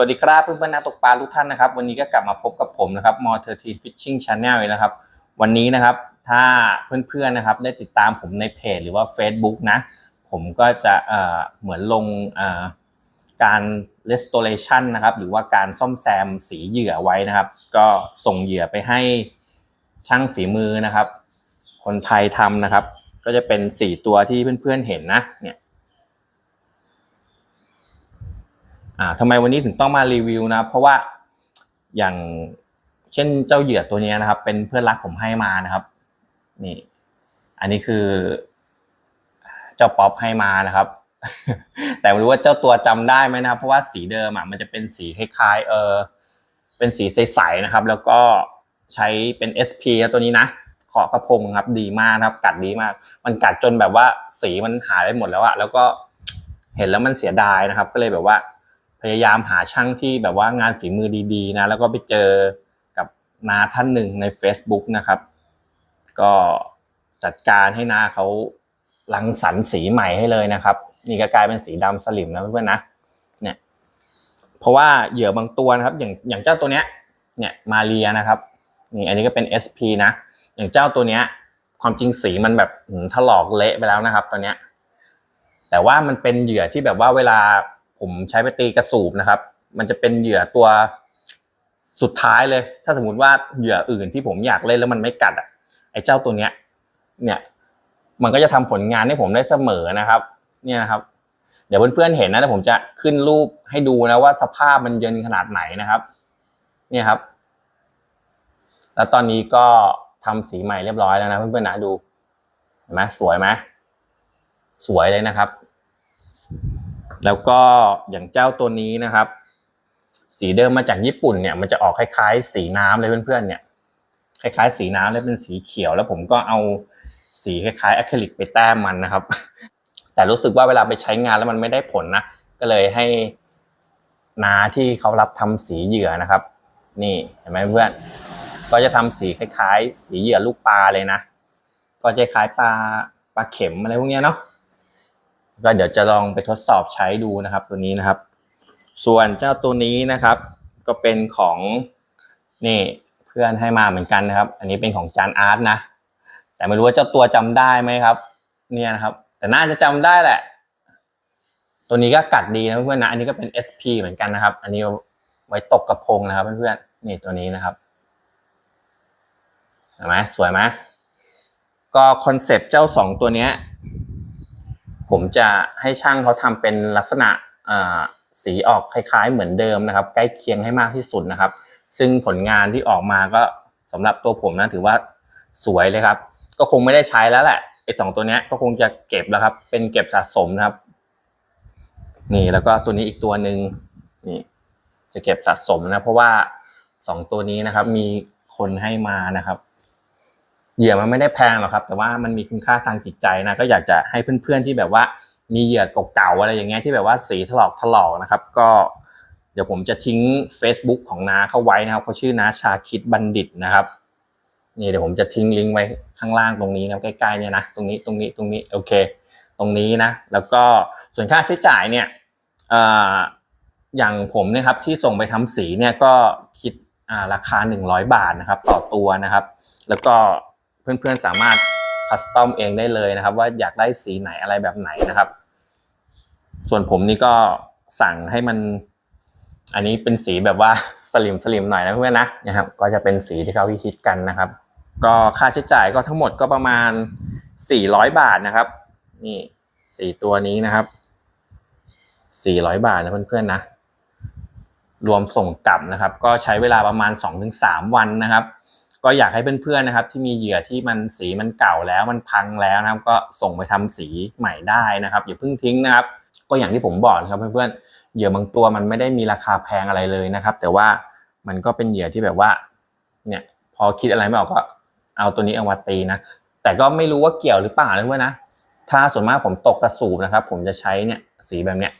วัสดีครับเพื่อนๆนักตกปลาทุกท่านนะครับ วันนี้ก็กลับมาพบกับผมนะครับมอเทอร์ทีฟิชชิ่งชาแนลเลยนะครับ วันนี้นะครับถ้าเพื่อนๆนะครับได้ติดตามผมในเพจหรือว่า Facebook นะ ผมก็จะเอ่อเหมือนลงเอ่อการ restoration นะครับ หรือว่าการซ่อมแซมสีเหยื่อไว้นะครับ ก็ส่งเหยื่อไปให้ช่างฝีมือนะครับ คนไทยทำนะครับ ก็จะเป็นสี่ตัวที่เพื่อนๆเห็นนะเนี่ย อ่าทำไมวันนี้ถึงต้องมารีวิวนะ เพราะว่าอย่างเช่นเจ้าเหยื่อตัวนี้นะครับ เป็นเพื่อนรักผมให้มานะครับ นี่ อันนี้คือ เจ้าป๊อปให้มานะครับ แต่ไม่รู้ว่าเจ้าตัวจำได้ไหมนะครับ เพราะว่าสีเดิมอะมันจะเป็นสีคล้ายๆเออเป็นสีใสๆนะครับ แล้วก็ใช้เป็น SP นะตัวนี้นะขอกระพงครับดีมากนะครับ กัดดีมาก มันกัดจนแบบว่าสีมันหายไปหมดแล้วอะแล้วก็เห็นแล้วมันเสียดายนะครับ ก็เลยแบบว่า พยายามหาช่างที่แบบว่างานฝีมือดีๆนะแล้วก็ไปเจอกับนาท่านหนึ่งใน Facebook นะครับ ก็จัดการให้นาเขารังสรรสีใหม่ให้เลยนะครับ นี่ก็กลายเป็นสีดำสลิมนะเพื่อนๆนะเนี่ยเพราะว่าเหยื่อบางตัวนะครับ อย่างอย่างเจ้าตัวเนี้ย เนี่ยมาเรียนะครับนี่อันนี้ก็เป็น SP นะอย่างเจ้าตัวเนี้ย ความจริงสีมันแบบถลอกเละไปแล้วนะครับ ตัวเนี้ย แต่ว่ามันเป็นเหยื่อที่แบบว่าเวลา ผมใช้ไปตีกระสูบนะครับ มันจะเป็นเหยื่อตัวสุดท้ายเลย ถ้าสมมติว่าเหยื่ออื่นที่ผมอยากเล่นแล้วมันไม่กัดอะไอ้เจ้าตัวเนี้ย เนี่ย มันก็จะทำผลงานให้ผมได้เสมอนะครับ เนี่ยนะครับ เดี๋ยวเพื่อนๆเห็นนะแต่ผมจะขึ้นรูปให้ดูนะว่าสภาพมันเย็นขนาดไหนนะครับ เนี่ยครับ แล้วตอนนี้ก็ทำสีใหม่เรียบร้อยแล้วนะเพื่อนๆนะดูเห็นไหมสวยไหมสวยเลยนะครับ แล้วก็อย่างเจ้าตัวนี้นะครับ สีเดิมมาจากญี่ปุ่นเนี่ย มันจะออกคล้ายๆ สีน้ำเลยเพื่อนๆเนี่ย คล้ายๆ สีน้ำแล้วเป็นสีเขียว แล้วผมก็เอาสีคล้ายๆอะคริลิกไปแต้มมันนะครับ แต่รู้สึกว่าเวลาไปใช้งานแล้วมันไม่ได้ผลนะ ก็เลยให้นาที่เขารับทำสีเหยื่อนะครับ นี่เห็นไหมเพื่อน ก็จะทำสีคล้ายๆ สีเหยื่อลูกปลาเลยนะ ก็จะคล้ายปลาปลาเข็มอะไรพวกเนี้ยเนาะ ก็เดี๋ยวจะลองไปทดสอบใช้ดูนะครับตัวนี้นะครับ ส่วนเจ้าตัวนี้นะครับ ก็เป็นของนี่เพื่อนให้มาเหมือนกันนะครับ อันนี้เป็นของจานอาร์ตนะ แต่ไม่รู้ว่าเจ้าตัวจำได้ไหมครับ เนี่ยนะครับ แต่น่าจะจำได้แหละ ตัวนี้ก็กัดดีนะเพื่อนนะอันนี้ก็เป็น SP เหมือนกันนะครับ อันนี้ไว้ตกกระพงนะครับเพื่อนๆนี่ตัวนี้นะครับเห็นไหมสวยไหมก็คอนเซปต์เจ้าสองตัวเนี้ย ผมจะให้ช่างเขาทำเป็นลักษณะสีออกคล้าย ๆ เหมือนเดิมนะครับ ใกล้เคียงให้มากที่สุดนะครับ ซึ่งผลงานที่ออกมาก็สำหรับตัวผมนะถือว่าสวยเลยครับ ก็คงไม่ได้ใช้แล้วแหละไอ้สองตัวนี้ก็คงจะเก็บแล้วครับ เป็นเก็บสะสมนะครับ นี่แล้วก็ตัวนี้อีกตัวหนึ่งนี่จะเก็บสะสมนะ เพราะว่าสองตัวนี้นะครับ มีคนให้มานะครับ เหยื่อมันไม่ได้แพงหรอกครับ แต่ว่ามันมีคุณค่าทางจิตใจนะก็อยากจะให้เพื่อนๆที่แบบว่ามีเหยื่อเก่าๆอะไรอย่างเงี้ยที่แบบว่าสีถลอกถลอกนะครับ ก็เดี๋ยวผมจะทิ้ง Facebook ของน้าเข้าไว้นะครับเขาชื่อน้าชาคิดบัณฑิตนะครับนี่เดี๋ยวผมจะทิ้งลิงก์ไว้ข้างล่างตรงนี้นะใกล้ๆเนี่ยนะตรงนี้ตรงนี้ตรงนี้โอเค ตรงนี้นะ แล้วก็ส่วนค่าใช้จ่ายเนี่ยอย่างผมเนี่ยครับที่ส่งไปทำสีเนี่ยก็คิดอ่าราคา 100 บาทนะครับ ต่อตัวนะครับ แล้วก็ เพื่อนๆสามารถคัสตอมเองได้เลยนะครับ ว่าอยากได้สีไหนอะไรแบบไหนนะครับ ส่วนผมนี่ก็สั่งให้มัน อันนี้เป็นสีแบบว่าสลิมสลิมหน่อยนะเพื่อนนะนะครับ ก็จะเป็นสีที่เขาคิดกันนะครับ ก็ค่าใช้จ่ายก็ทั้งหมดก็ประมาณ 400 บาทนะครับ นี่สี่ตัวนี้นะครับ 400 บาทนะเพื่อนๆนะรวมส่งกลับนะครับ ก็ใช้เวลาประมาณ 2-3 วันนะครับ ก็อยากให้เพื่อนๆนะครับ ที่มีเหยื่อที่มันสีมันเก่าแล้วมันพังแล้วนะครับ ก็ส่งไปทำสีใหม่ได้นะครับอย่าเพิ่งทิ้งนะครับ ก็อย่างที่ผมบอกนะครับเพื่อนๆเหยื่อบางตัวมันไม่ได้มีราคาแพงอะไรเลยนะครับ แต่ว่ามันก็เป็นเหยื่อที่แบบว่า เนี่ย พอคิดอะไรไม่ออกก็เอาตัวนี้เอามาตีนะแต่ก็ไม่รู้ว่าเกี่ยวหรือเปล่านะเพื่อนนะถ้าส่วนมากผมตกกระสูบนะครับ ผมจะใช้เนี่ยสีแบบเนี้ย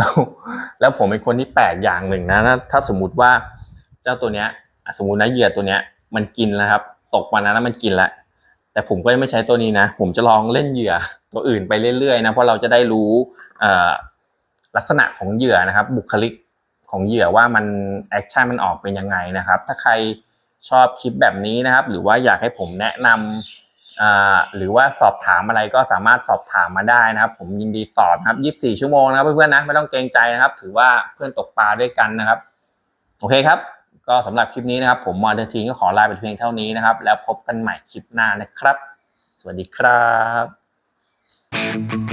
แล้วแล้วผมเป็นคนที่แปลกอย่างหนึ่งนะถ้าสมมุติว่าเจ้าตัวเนี้ยสมมตินะเหยื่อตัวเนี้ย มันกินแล้วครับ ตกมานะแล้วมันกินแล้วแต่ผมก็ยังไม่ใช้ตัวนี้นะ ผมจะลองเล่นเหยื่อตัวอื่นไปเรื่อยๆนะเพราะเราจะได้รู้ลักษณะของเหยื่อนะครับ บุคลิกของเหยื่อว่ามันแอคชั่นมันออกเป็นยังไงนะครับ ถ้าใครชอบคลิปแบบนี้นะครับ หรือว่าอยากให้ผมแนะนำอ่า หรือว่าสอบถามอะไรก็สามารถสอบถามมาได้นะครับ ผมยินดีตอบนะครับ 24 ชั่วโมงนะครับเพื่อนๆนะไม่ต้องเกรงใจนะครับ ถือว่าเพื่อนตกปลาด้วยกันนะครับ โอเคครับ ก็สำหรับคลิปนี้นะครับ ผมมอเตอร์ทีก็ขอลาไปเพียงเท่านี้นะครับ แล้วพบกันใหม่คลิปหน้านะครับ สวัสดีครั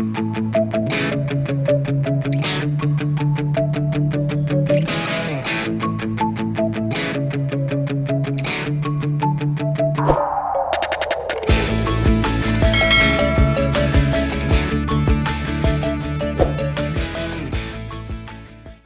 บ